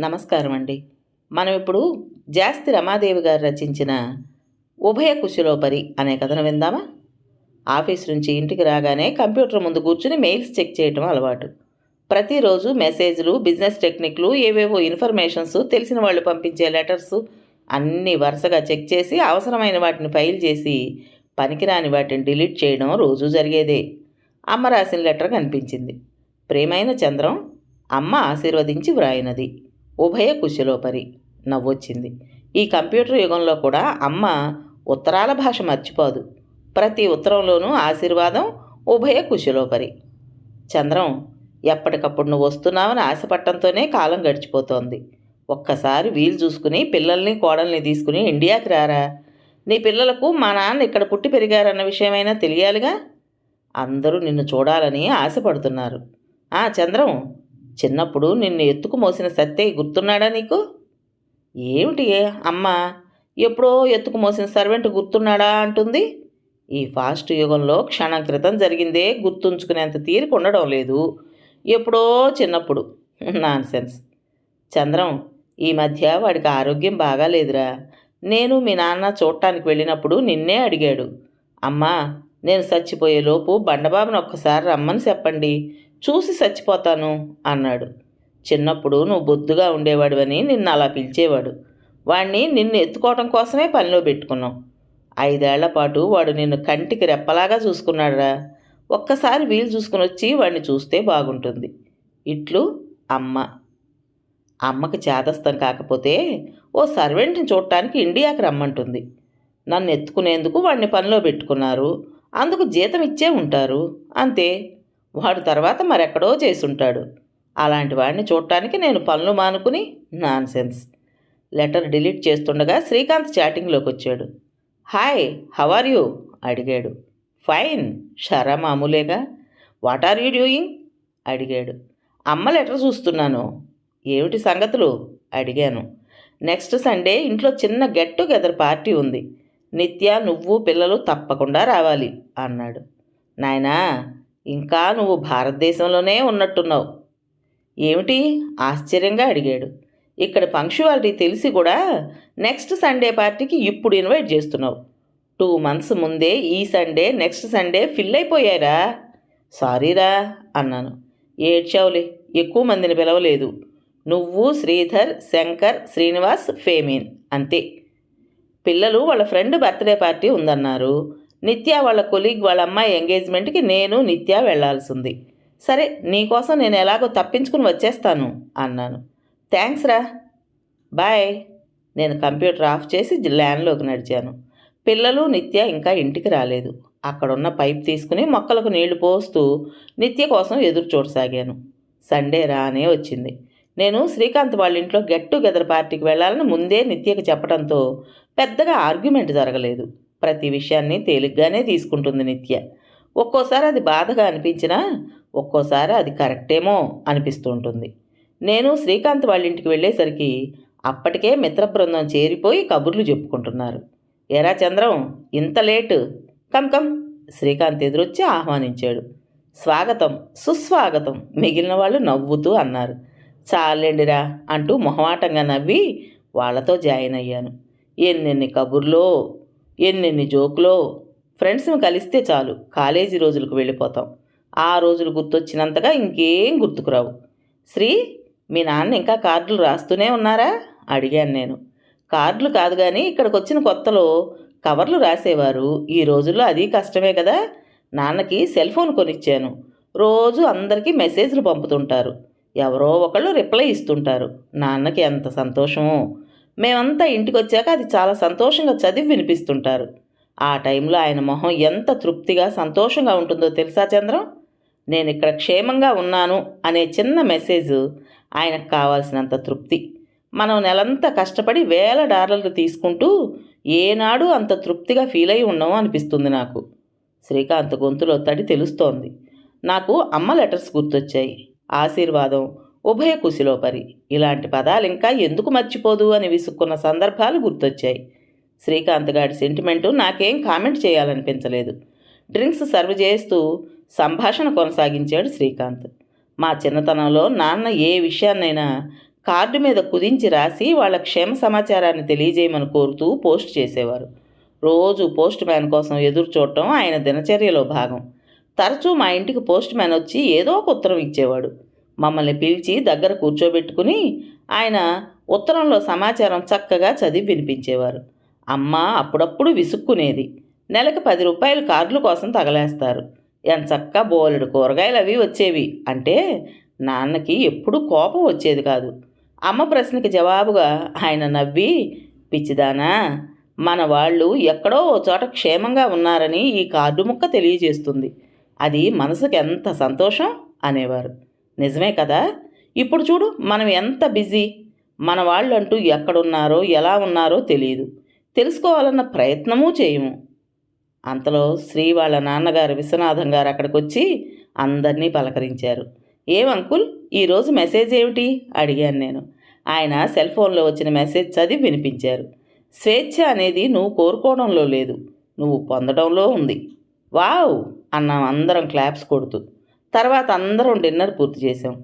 నమస్కారం అండి మనం ఇప్పుడు జాస్తి రమాదేవి గారు రచించిన ఉభయ కుశలోపరి అనే కథను విందామా? ఆఫీస్ నుంచి ఇంటికి రాగానే కంప్యూటర్ ముందు కూర్చుని మెయిల్స్ చెక్ చేయటం అలవాటు. ప్రతిరోజు మెసేజ్లు బిజినెస్ టెక్నిక్లు ఏవేవో ఇన్ఫర్మేషన్స్ తెలిసిన వాళ్ళు పంపించే లెటర్స్ అన్నీ వరుసగా చెక్ చేసి అవసరమైన వాటిని ఫైల్ చేసి పనికిరాని వాటిని డిలీట్ చేయడం రోజూ జరిగేదే. అమ్మ రాసిన లెటర్ కనిపించింది. ప్రేమైన చంద్రం అమ్మ ఆశీర్వదించి వ్రాయినది. ఉభయ కుశలోపరి నవ్వొచ్చింది. ఈ కంప్యూటర్ యుగంలో కూడా అమ్మ ఉత్తరాల భాష మర్చిపోదు. ప్రతి ఉత్తరంలోనూ ఆశీర్వాదం ఉభయ కుశలోపరి. చంద్రం ఎప్పటికప్పుడు నువ్వు వస్తున్నావని ఆశపట్టంతోనే కాలం గడిచిపోతోంది. ఒక్కసారి వీలు చూసుకుని పిల్లల్ని కోడల్ని తీసుకుని ఇండియాకి రారా? నీ పిల్లలకు మా నాన్న ఇక్కడ పుట్టి పెరిగారన్న విషయమైనా తెలియాలిగా? అందరూ నిన్ను చూడాలని ఆశపడుతున్నారు. ఆ చంద్రం చిన్నప్పుడు నిన్ను ఎత్తుకు మోసిన సత్తే గుర్తున్నాడా నీకు? ఏమిటి అమ్మ? ఎప్పుడో ఎత్తుకు మోసిన సర్వెంట్ గుర్తున్నాడా అంటుంది. ఈ ఫాస్ట్ యుగంలో క్షణం క్రితం జరిగిందే గుర్తుంచుకునేంత తీరిక ఉండడం లేదు. ఎప్పుడో చిన్నప్పుడు. నాన్ సెన్స్ చంద్రం ఈ మధ్య వాడికి ఆరోగ్యం బాగాలేదురా నేను మీ నాన్న చూడటానికి వెళ్ళినప్పుడు నిన్నే అడిగాడు. అమ్మా నేను చచ్చిపోయేలోపు బండబాబుని ఒక్కసారి రమ్మని చెప్పండి. చూసి చచ్చిపోతాను అన్నాడు. చిన్నప్పుడు నువ్వు బొద్దుగా ఉండేవాడివని నిన్ను అలా పిలిచేవాడు. వాణ్ణి నిన్ను ఎత్తుకోవటం కోసమే పనిలో పెట్టుకున్నాం ఐదేళ్ళ పాటు వాడు నిన్ను కంటికి రెప్పలాగా చూసుకున్నాడురా. ఒక్కసారి వీలు చూసుకుని వచ్చి వాడిని చూస్తే బాగుంటుంది. ఇట్లు అమ్మ. అమ్మకి చేదస్తం కాకపోతే ఓ సర్వెంట్ని చూడటానికి ఇండియాకి రమ్మంటుంది. నన్ను ఎత్తుకునేందుకు వాడిని పనిలో పెట్టుకున్నారు. అందుకు జీతం ఇచ్చే ఉంటారు. అంతే. వాడు తర్వాత మరెక్కడో చేసుంటాడు. అలాంటి వాడిని చూడటానికి నేను పనులు మానుకుని నాన్ సెన్స్ లెటర్ డిలీట్ చేస్తుండగా శ్రీకాంత్ చాటింగ్లోకి వచ్చాడు హాయ్ హవ్ ఆర్ యూ? అడిగాడు. ఫైన్ షరా మామూలేగా. What are you doing? అడిగాడు. అమ్మ లెటర్ చూస్తున్నాను. ఏమిటి సంగతులు? అడిగాను. నెక్స్ట్ సండే ఇంట్లో చిన్న గెట్ టుగెదర్ పార్టీ ఉంది. నిత్య నువ్వు పిల్లలు తప్పకుండా రావాలి అన్నాడు. నాయనా ఇంకా నువ్వు భారతదేశంలోనే ఉన్నట్టున్నావు. ఏమిటి? ఆశ్చర్యంగా అడిగాడు. ఇక్కడ పంక్చువాలిటీ తెలిసి కూడా నెక్స్ట్ సండే పార్టీకి ఇప్పుడు ఇన్వైట్ చేస్తున్నావు. టూ మంత్స్ ముందే ఈ సండే నెక్స్ట్ సండే ఫిల్ అయిపోయారా? సారీరా అన్నాను. ఏడ్చావులే ఎక్కువ మందిని పిలవలేదు. నువ్వు శ్రీధర్ శంకర్ శ్రీనివాస్ ఫేమీన్ అంతే. పిల్లలు వాళ్ళ ఫ్రెండ్ బర్త్డే పార్టీ ఉందన్నారు. నిత్య వాళ్ళ కొలీగ్ వాళ్ళ అమ్మాయి ఎంగేజ్మెంట్కి నేను నిత్య వెళ్ళాల్సింది. సరే నీకోసం నేను ఎలాగో తప్పించుకుని వచ్చేస్తాను అన్నాను. థ్యాంక్స్ రా. బాయ్. నేను కంప్యూటర్ ఆఫ్ చేసి ల్యాన్లోకి నడిచాను. పిల్లలు నిత్య ఇంకా ఇంటికి రాలేదు. అక్కడున్న పైప్ తీసుకుని మొక్కలకు నీళ్ళు పోస్తూ నిత్య కోసం ఎదురు చూడసాగాను. సండే రానే వచ్చింది. నేను శ్రీకాంత్ వాళ్ళ ఇంట్లో గెట్ టుగెదర్ పార్టీకి వెళ్ళాలని ముందే నిత్యకి చెప్పడంతో పెద్దగా ఆర్గ్యుమెంట్ జరగలేదు. ప్రతి విషయాన్ని తేలిగ్గానే తీసుకుంటుంది నిత్య. ఒక్కోసారి అది బాధగా అనిపించినా ఒక్కోసారి అది కరెక్టేమో అనిపిస్తూ ఉంటుంది నేను శ్రీకాంత్ వాళ్ళ ఇంటికి వెళ్ళేసరికి అప్పటికే మిత్ర బృందం చేరిపోయి కబుర్లు చెప్పుకుంటున్నారు. ఎరా చంద్రం ఇంత లేటు. Come come. శ్రీకాంత్ ఎదురొచ్చి ఆహ్వానించాడు. స్వాగతం సుస్వాగతం. మిగిలిన వాళ్ళు నవ్వుతూ అన్నారు. చాలండిరా అంటూ మొహమాటంగా నవ్వి వాళ్ళతో జాయిన్ అయ్యాను. ఎన్నెన్ని కబుర్లో ఎన్నెన్ని జోకులో ఫ్రెండ్స్ని కలిస్తే చాలు. కాలేజీ రోజులకు వెళ్ళిపోతాం. ఆ రోజులు గుర్తొచ్చినంతగా ఇంకేం గుర్తుకురావు. శ్రీ మీ నాన్న ఇంకా కార్డులు రాస్తూనే ఉన్నారా? అడిగాను నేను. కార్డులు కాదు కానీ ఇక్కడికి వచ్చిన కొత్తలో కవర్లు రాసేవారు. ఈ రోజుల్లో అది కష్టమే కదా? నాన్నకి సెల్ ఫోన్ కొనిచ్చాను. రోజు అందరికీ మెసేజ్లు పంపుతుంటారు. ఎవరో ఒకళ్ళు రిప్లై ఇస్తుంటారు. నాన్నకి ఎంత సంతోషమో. మేమంతా ఇంటికి వచ్చాక అది చాలా సంతోషంగా చదివి వినిపిస్తుంటారు. ఆ టైంలో ఆయన మొహం ఎంత తృప్తిగా సంతోషంగా ఉంటుందో తెలుసా చంద్రం? నేను ఇక్కడ క్షేమంగా ఉన్నాను అనే చిన్న మెసేజ్ ఆయనకు కావాల్సినంత తృప్తి. మనం నెలంతా కష్టపడి వేల డాలర్లు తీసుకుంటూ ఏనాడు అంత తృప్తిగా ఫీల్ అయి ఉన్నామో అనిపిస్తుంది నాకు. శ్రీకాంత్ గొంతులో తడి తెలుస్తోంది. నాకు అమ్మ లెటర్స్ గుర్తొచ్చాయి. ఆశీర్వాదం ఉభయ కుశలోపరి ఇలాంటి పదాలు ఇంకా ఎందుకు మర్చిపోదు అని విసుక్కున్న సందర్భాలు గుర్తొచ్చాయి. శ్రీకాంత్ గారి సెంటిమెంటు నాకేం కామెంట్ చేయాలనిపించలేదు. డ్రింక్స్ సర్వ్ చేస్తూ సంభాషణ కొనసాగించాడు శ్రీకాంత్. మా చిన్నతనంలో నాన్న ఏ విషయాన్నైనా కార్డు మీద కుదించి రాసి వాళ్ళ క్షేమ సమాచారాన్ని తెలియజేయమని కోరుతూ పోస్ట్ చేసేవారు. రోజు పోస్ట్ మ్యాన్ కోసం ఎదురు చూడటం ఆయన దినచర్యలో భాగం. తరచూ మా ఇంటికి పోస్ట్ మ్యాన్ వచ్చి ఏదో ఒక ఉత్తరం ఇచ్చేవాడు. మమ్మల్ని పిలిచి దగ్గర కూర్చోబెట్టుకుని ఆయన ఉత్తరంలో సమాచారం చక్కగా చదివి వినిపించేవారు. అమ్మ అప్పుడప్పుడు విసుక్కునేది. నెలకు పది రూపాయలు కార్డుల కోసం తగలేస్తారు. ఎంచక్క బోలెడు కూరగాయలు అవి వచ్చేవి అంటే నాన్నకి ఎప్పుడూ కోపం వచ్చేది కాదు. అమ్మ ప్రశ్నకి జవాబుగా ఆయన నవ్వి పిచ్చిదానా మన వాళ్ళు ఎక్కడో ఓ చోట క్షేమంగా ఉన్నారని ఈ కార్డు ముక్క తెలియజేస్తుంది. అది మనసుకు ఎంత సంతోషం? అనేవారు. నిజమే కదా? ఇప్పుడు చూడు మనం ఎంత బిజీ? మన వాళ్ళు అంటూ ఎక్కడున్నారో ఎలా ఉన్నారో తెలియదు తెలుసుకోవాలన్న ప్రయత్నమూ చేయము. అంతలో శ్రీ వాళ్ళ నాన్నగారు విశ్వనాథం గారు అక్కడికి వచ్చి అందరినీ పలకరించారు. ఏం అంకుల్ ఈరోజు మెసేజ్ ఏమిటి? అడిగాను నేను. ఆయన సెల్ ఫోన్లో వచ్చిన మెసేజ్ చదివి వినిపించారు. స్వేచ్ఛ అనేది నువ్వు కోరుకోవడంలో లేదు. నువ్వు పొందడంలో ఉంది. వావ్! అన్నాం అందరం క్లాప్స్ కొడుతూ. తర్వాత అందరం డిన్నర్ పూర్తి చేసాం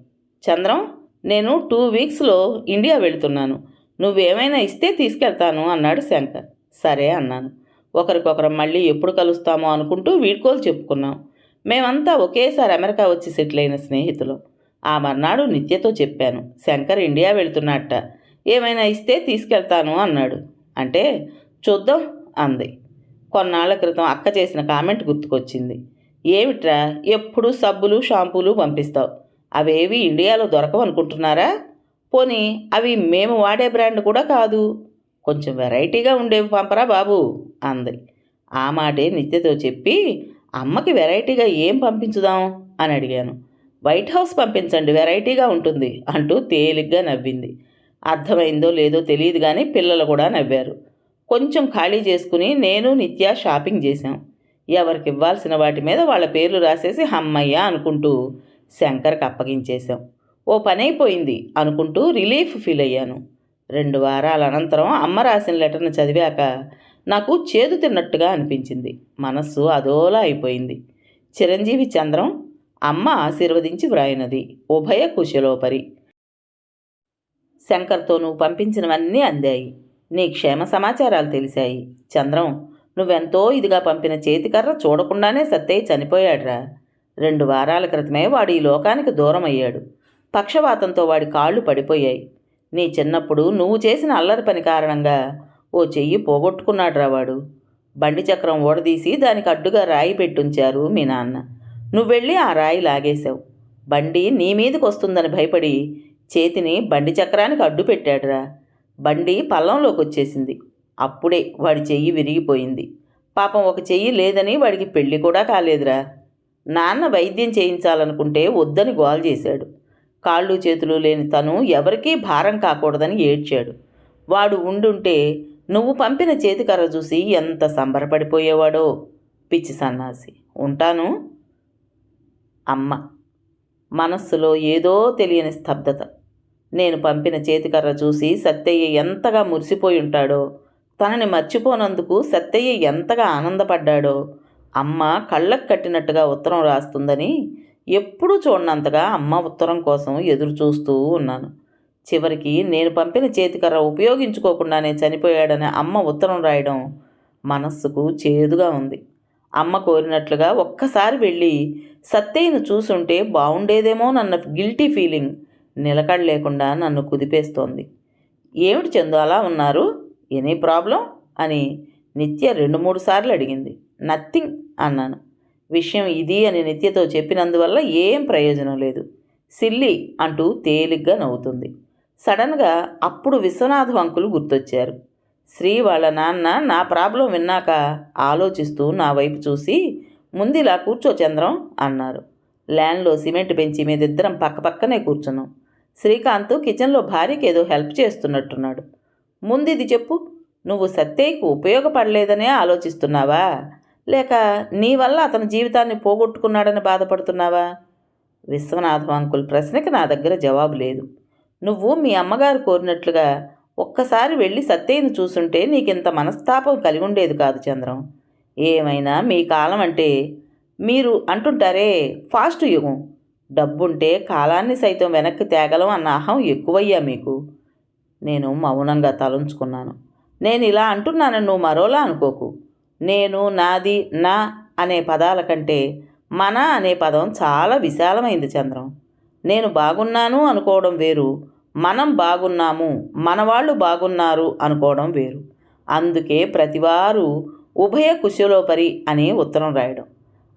చంద్రం నేను టూ వీక్స్లో ఇండియా వెళుతున్నాను. నువ్వేమైనా ఇస్తే తీసుకెళ్తాను అన్నాడు శంకర్. సరే అన్నాను. ఒకరికొకరం మళ్ళీ ఎప్పుడు కలుస్తామో అనుకుంటూ వీడ్కోలు చెప్పుకున్నాం. మేమంతా ఒకేసారి అమెరికా వచ్చి సెటిల్ అయిన స్నేహితులు. ఆ మర్నాడు నిత్యతో చెప్పాను. శంకర్ ఇండియా వెళుతున్నట్ట ఏమైనా ఇస్తే తీసుకెళ్తాను అన్నాడు. అంటే చూద్దాం అంది. కొన్నాళ్ళ క్రితం అక్క చేసిన కామెంట్ గుర్తుకొచ్చింది. ఏమిట్రా? ఎప్పుడు సబ్బులు షాంపూలు పంపిస్తావు. అవేవి ఇండియాలో దొరకవు అనుకుంటున్నారా? పోనీ అవి మేము వాడే బ్రాండ్ కూడా కాదు. కొంచెం వెరైటీగా ఉండేవి పంపరా బాబు అంది. ఆ మాటే నిత్యతో చెప్పి అమ్మకి వెరైటీగా ఏం పంపించుదాం? అని అడిగాను. వైట్ హౌస్ పంపించండి వెరైటీగా ఉంటుంది అంటూ తేలిగ్గా నవ్వింది. అర్థమైందో లేదో తెలియదు కానీ పిల్లలు కూడా నవ్వారు. కొంచెం ఖాళీ చేసుకుని నేను నిత్య షాపింగ్ చేశాం. ఎవరికి ఇవ్వాల్సిన వాటి మీద వాళ్ళ పేర్లు రాసేసి హమ్మయ్య అనుకుంటూ శంకర్కి అప్పగించేశాం. ఓ పని అయిపోయింది అనుకుంటూ రిలీఫ్ ఫీల్ అయ్యాను. రెండు వారాల అనంతరం అమ్మ రాసిన లెటర్ను చదివాక నాకు చేదు తిన్నట్టుగా అనిపించింది. మనస్సు అదోలా అయిపోయింది. చిరంజీవి చంద్రం అమ్మ ఆశీర్వదించి వ్రాయినది ఉభయ కుశలోపరి. శంకర్తో నువ్వు పంపించినవన్నీ అందాయి. నీ క్షేమ సమాచారాలు తెలిసాయి చంద్రం నువ్వెంతో ఇదిగా పంపిన చేతికర్ర చూడకుండానే సత్తయ్య చనిపోయాడురా. రెండు వారాల క్రితమే వాడు ఈ లోకానికి దూరం అయ్యాడు పక్షవాతంతో వాడి కాళ్ళు పడిపోయాయి. నీ చిన్నప్పుడు నువ్వు చేసిన అల్లరి పని కారణంగా ఓ చెయ్యి పోగొట్టుకున్నాడురా వాడు. బండి చక్రం ఓడదీసి దానికి అడ్డుగా రాయి పెట్టుంచారు మీ నాన్న. నువ్వెళ్ళి ఆ రాయి లాగేశావు. బండి నీ మీదకి వస్తుందని భయపడి చేతిని బండి చక్రానికి అడ్డు పెట్టాడురా బండి పల్లంలోకి వచ్చేసింది అప్పుడే వాడి చెయ్యి విరిగిపోయింది. పాపం ఒక చెయ్యి లేదని వాడికి పెళ్ళి కూడా కాలేదురా. నాన్న వైద్యం చేయించాలనుకుంటే వద్దని గోల్ చేశాడు. కాళ్ళు చేతులు లేని తను ఎవరికీ భారం కాకూడదని ఏడ్చాడు. వాడు ఉండుంటే నువ్వు పంపిన చేతికర్ర చూసి ఎంత సంబరపడిపోయేవాడో. పిచ్చి సన్నాసి. ఉంటాను. అమ్మ. మనస్సులో ఏదో తెలియని స్తబ్దత. నేను పంపిన చేతికర్ర చూసి సత్తయ్య ఎంతగా మురిసిపోయి ఉంటాడో తనని మర్చిపోనందుకు సత్తయ్య ఎంతగా ఆనందపడ్డాడో అమ్మ కళ్ళకు కట్టినట్టుగా ఉత్తరం రాస్తుందని ఎప్పుడూ చూడనంతగా అమ్మ ఉత్తరం కోసం ఎదురు చూస్తూ ఉన్నాను. చివరికి నేను పంపిన చేతికర్ర ఉపయోగించుకోకుండానే చనిపోయాడని అమ్మ ఉత్తరం రాయడం మనస్సుకు చేదుగా ఉంది. అమ్మ కోరినట్లుగా ఒక్కసారి వెళ్ళి సత్తయ్యను చూసుంటే బాగుండేదేమోనన్న గిల్టీ ఫీలింగ్ నిలకడలేకుండా నన్ను కుదిపేస్తోంది. ఏమిటి చందు అలా ఉన్నారు? Any problem? అని నిత్య రెండు మూడు సార్లు అడిగింది. నథింగ్ అన్నాను. విషయం ఇది అని నిత్యతో చెప్పినందువల్ల ఏం ప్రయోజనం లేదు. సిల్లి అంటూ తేలిగ్గా నవ్వుతుంది. సడన్గా అప్పుడు విశ్వనాథం అంకులు గుర్తొచ్చారు. శ్రీ వాళ్ళ నాన్న నా ప్రాబ్లం విన్నాక ఆలోచిస్తూ నా వైపు చూసి ముందిలా కూర్చో చంద్రం అన్నారు. ల్యాండ్లో సిమెంట్ పెంచి మీద ఇద్దరం పక్కపక్కనే కూర్చున్నాం. శ్రీకాంత్ కిచెన్లో భార్యకి ఏదో హెల్ప్ చేస్తున్నట్టున్నాడు. ముందు ఇది చెప్పు. నువ్వు సత్యయ్యకు ఉపయోగపడలేదనే ఆలోచిస్తున్నావా? లేక నీ వల్ల అతని జీవితాన్ని పోగొట్టుకున్నాడని బాధపడుతున్నావా? విశ్వనాథం అంకుల్ ప్రశ్నకి నా దగ్గర జవాబు లేదు. నువ్వు మీ అమ్మగారు కోరినట్లుగా ఒక్కసారి వెళ్ళి సత్యయ్యను చూసుంటే నీకింత మనస్తాపం కలిగి ఉండేది కాదు చంద్రం. ఏమైనా మీ కాలం అంటే మీరు అంటుంటారే ఫాస్ట్ యుగం. డబ్బుంటే కాలాన్ని సైతం వెనక్కి తేగలం అన్న అహం ఎక్కువయ్యా మీకు. నేను మౌనంగా తలంచుకున్నాను. నేను ఇలా అంటున్నాను నువ్వు మరోలా అనుకోకు. నేను నాది నా అనే పదాల కంటే మన అనే పదం చాలా విశాలమైంది చంద్రం. నేను బాగున్నాను అనుకోవడం వేరు. మనం బాగున్నాము మన వాళ్ళు బాగున్నారు అనుకోవడం వేరు. అందుకే ప్రతివారు ఉభయ కుశలోపరి అని ఉత్తరం రాయడం.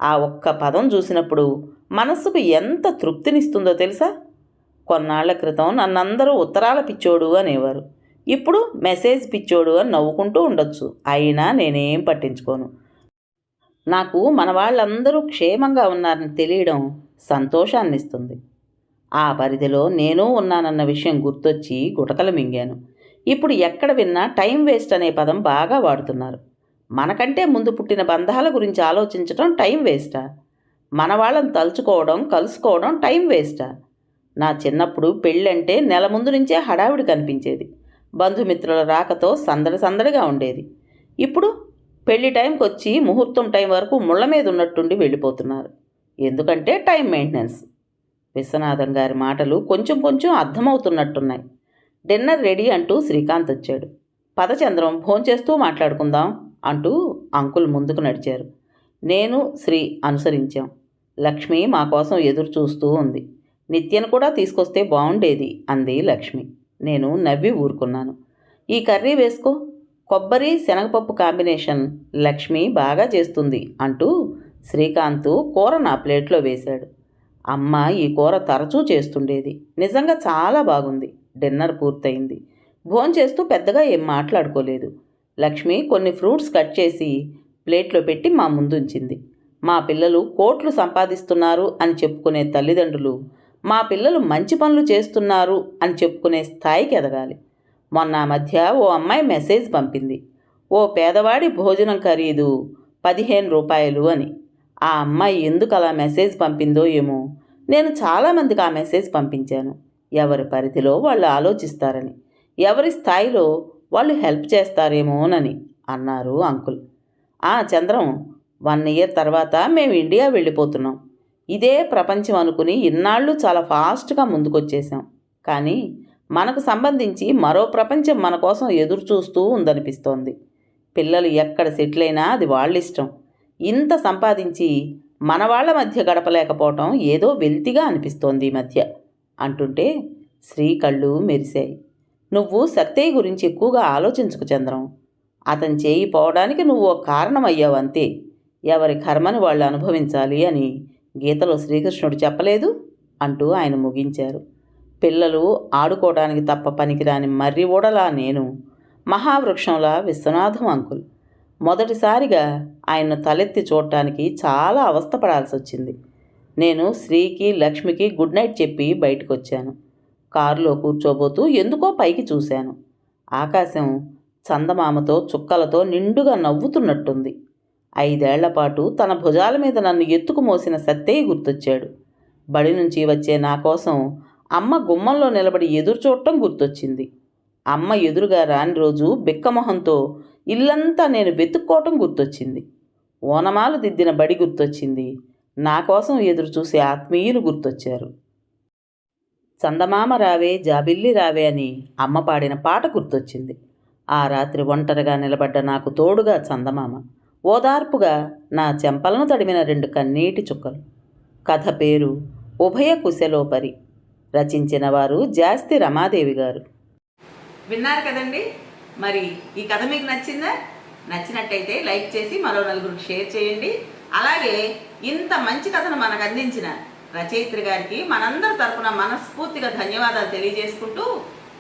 ఆ ఒక్క పదం చూసినప్పుడు మనస్సుకు ఎంత తృప్తినిస్తుందో తెలుసా? కొన్నాళ్ళ క్రితం నన్నందరూ ఉత్తరాల పిచ్చోడు అనేవారు. ఇప్పుడు మెసేజ్ పిచ్చోడు అని నవ్వుకుంటూ ఉండొచ్చు. అయినా నేనేం పట్టించుకోను. నాకు మన వాళ్ళందరూ క్షేమంగా ఉన్నారని తెలియడం సంతోషాన్ని ఇస్తుంది ఆ పరిధిలో నేను ఉన్నానన్న విషయం గుర్తొచ్చి గుటకలు మింగాను. ఇప్పుడు ఎక్కడ విన్నా టైం వేస్ట్ అనే పదం బాగా వాడుతున్నారు. మనకంటే ముందు పుట్టిన బంధాల గురించి ఆలోచించడం టైం వేస్టా? మన వాళ్ళని తలుచుకోవడం కలుసుకోవడం టైం వేస్టా? నా చిన్నప్పుడు పెళ్ళంటే నెల ముందు నుంచే హడావిడి కనిపించేది. బంధుమిత్రుల రాకతో సందడి సందడిగా ఉండేది. ఇప్పుడు పెళ్ళి టైంకి వచ్చి ముహూర్తం టైం వరకు ముళ్ళ మీద ఉన్నట్టుండి వెళ్ళిపోతున్నారు. ఎందుకంటే టైం మెయింటెనెన్స్. విశ్వనాథం గారి మాటలు కొంచెం కొంచెం అర్థమవుతున్నట్టున్నాయి. డిన్నర్ రెడీ అంటూ శ్రీకాంత్ వచ్చాడు. పదచంద్రం భోంచేస్తూ మాట్లాడుకుందాం అంటూ అంకుల్ ముందుకు నడిచారు. నేను శ్రీ అనుసరించాం. లక్ష్మి మా కోసం ఎదురు చూస్తూ ఉంది. నిత్యను కూడా తీసుకొస్తే బాగుండేది అంది లక్ష్మి. నేను నవ్వి ఊరుకున్నాను. ఈ కర్రీ వేసుకో. కొబ్బరి శనగపప్పు కాంబినేషన్ లక్ష్మి బాగా చేస్తుంది అంటూ శ్రీకాంత్ కూర నా ప్లేట్లో వేశాడు. అమ్మ ఈ కూర తరచూ చేస్తుండేది. నిజంగా చాలా బాగుంది. డిన్నర్ పూర్తయింది. భోంచేస్తూ పెద్దగా ఏం మాట్లాడుకోలేదు. లక్ష్మి కొన్ని ఫ్రూట్స్ కట్ చేసి ప్లేట్లో పెట్టి మా ముందుంచింది. మా పిల్లలు కోట్లు సంపాదిస్తున్నారు అని చెప్పుకునే తల్లిదండ్రులు మా పిల్లలు మంచి పనులు చేస్తున్నారు అని చెప్పుకునే స్థాయికి ఎదగాలి. మొన్న మధ్య ఓ అమ్మాయి మెసేజ్ పంపింది. ఓ పేదవాడి భోజనం ఖరీదు పదిహేను రూపాయలు అని. ఆ అమ్మాయి ఎందుకు అలా మెసేజ్ పంపిందో ఏమో. నేను చాలామందికి ఆ మెసేజ్ పంపించాను. ఎవరి పరిధిలో వాళ్ళు ఆలోచిస్తారని. ఎవరి స్థాయిలో వాళ్ళు హెల్ప్ చేస్తారేమోనని అన్నారు అంకుల్. ఆ చంద్రం వన్ ఇయర్ తర్వాత మేము ఇండియా వెళ్ళిపోతున్నాం. ఇదే ప్రపంచం అనుకుని ఇన్నాళ్ళు చాలా ఫాస్ట్గా ముందుకొచ్చేసాం. కానీ మనకు సంబంధించి మరో ప్రపంచం మన కోసం ఎదురు చూస్తూ ఉందనిపిస్తోంది. పిల్లలు ఎక్కడ సెటిల్ అయినా అది వాళ్ళ ఇష్టం ఇంత సంపాదించి మన వాళ్ళ మధ్య గడపలేకపోవటం ఏదో వెల్తిగా అనిపిస్తోంది ఈ మధ్య అంటుంటే శ్రీ కళ్ళు మెరిశాయి. నువ్వు సత్తయ్య గురించి ఎక్కువగా ఆలోచించుకు చంద్రం. అతను చేయి పోవడానికి నువ్వు ఓ కారణం అంతే ఎవరి కర్మని వాళ్ళు అనుభవించాలి అని గీతలో శ్రీకృష్ణుడు చెప్పలేదు అంటూ ఆయన ముగించారు. పిల్లలు ఆడుకోవడానికి తప్ప పనికిరాని మర్రి ఓడలా నేను మహావృక్షంలా విశ్వనాథం అంకుల్. మొదటిసారిగా ఆయన్ను తలెత్తి చూడటానికి చాలా అవస్థపడాల్సి వచ్చింది నేను శ్రీకి లక్ష్మికి గుడ్ నైట్ చెప్పి బయటకు వచ్చాను కారులో కూర్చోబోతూ ఎందుకో పైకి చూశాను. ఆకాశం చందమామతో చుక్కలతో నిండుగా నవ్వుతున్నట్టుంది. ఐదేళ్ళ పాటు తన భుజాల మీద నన్ను ఎత్తుకు మోసిన సత్తయ్య గుర్తొచ్చాడు. బడి నుంచి వచ్చే నా కోసం అమ్మ గుమ్మంలో నిలబడి ఎదురు చూడటం గుర్తొచ్చింది. అమ్మ ఎదురుగా రాని రోజు బిక్కమొహంతో ఇల్లంతా నేను వెతుక్కోవటం గుర్తొచ్చింది. ఓనమాలు దిద్దిన బడి గుర్తొచ్చింది. నా కోసం ఎదురు చూసే ఆత్మీయులు గుర్తొచ్చారు. చందమామ రావే జాబిల్లి రావే అని అమ్మ పాడిన పాట గుర్తొచ్చింది. ఆ రాత్రి ఒంటరిగా నిలబడ్డ నాకు తోడుగా చందమామ. ఓదార్పుగా నా చెంపలను తడిమిన రెండు కన్నీటి చుక్కలు. కథ పేరు ఉభయ కుశలోపరి. రచించిన వారు జాస్తి రమాదేవి గారు. విన్నారు కదండి? మరి ఈ కథ మీకు నచ్చిందా? నచ్చినట్టయితే లైక్ చేసి మరో నలుగురికి షేర్ చేయండి. అలాగే ఇంత మంచి కథను మనకు అందించిన రచయిత్రి గారికి మనందరి తరఫున మనస్ఫూర్తిగా ధన్యవాదాలు తెలియజేసుకుంటూ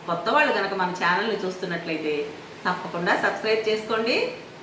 కొత్త వాళ్ళు కనుక మన ఛానల్ని చూస్తున్నట్లయితే తప్పకుండా సబ్స్క్రైబ్ చేసుకోండి.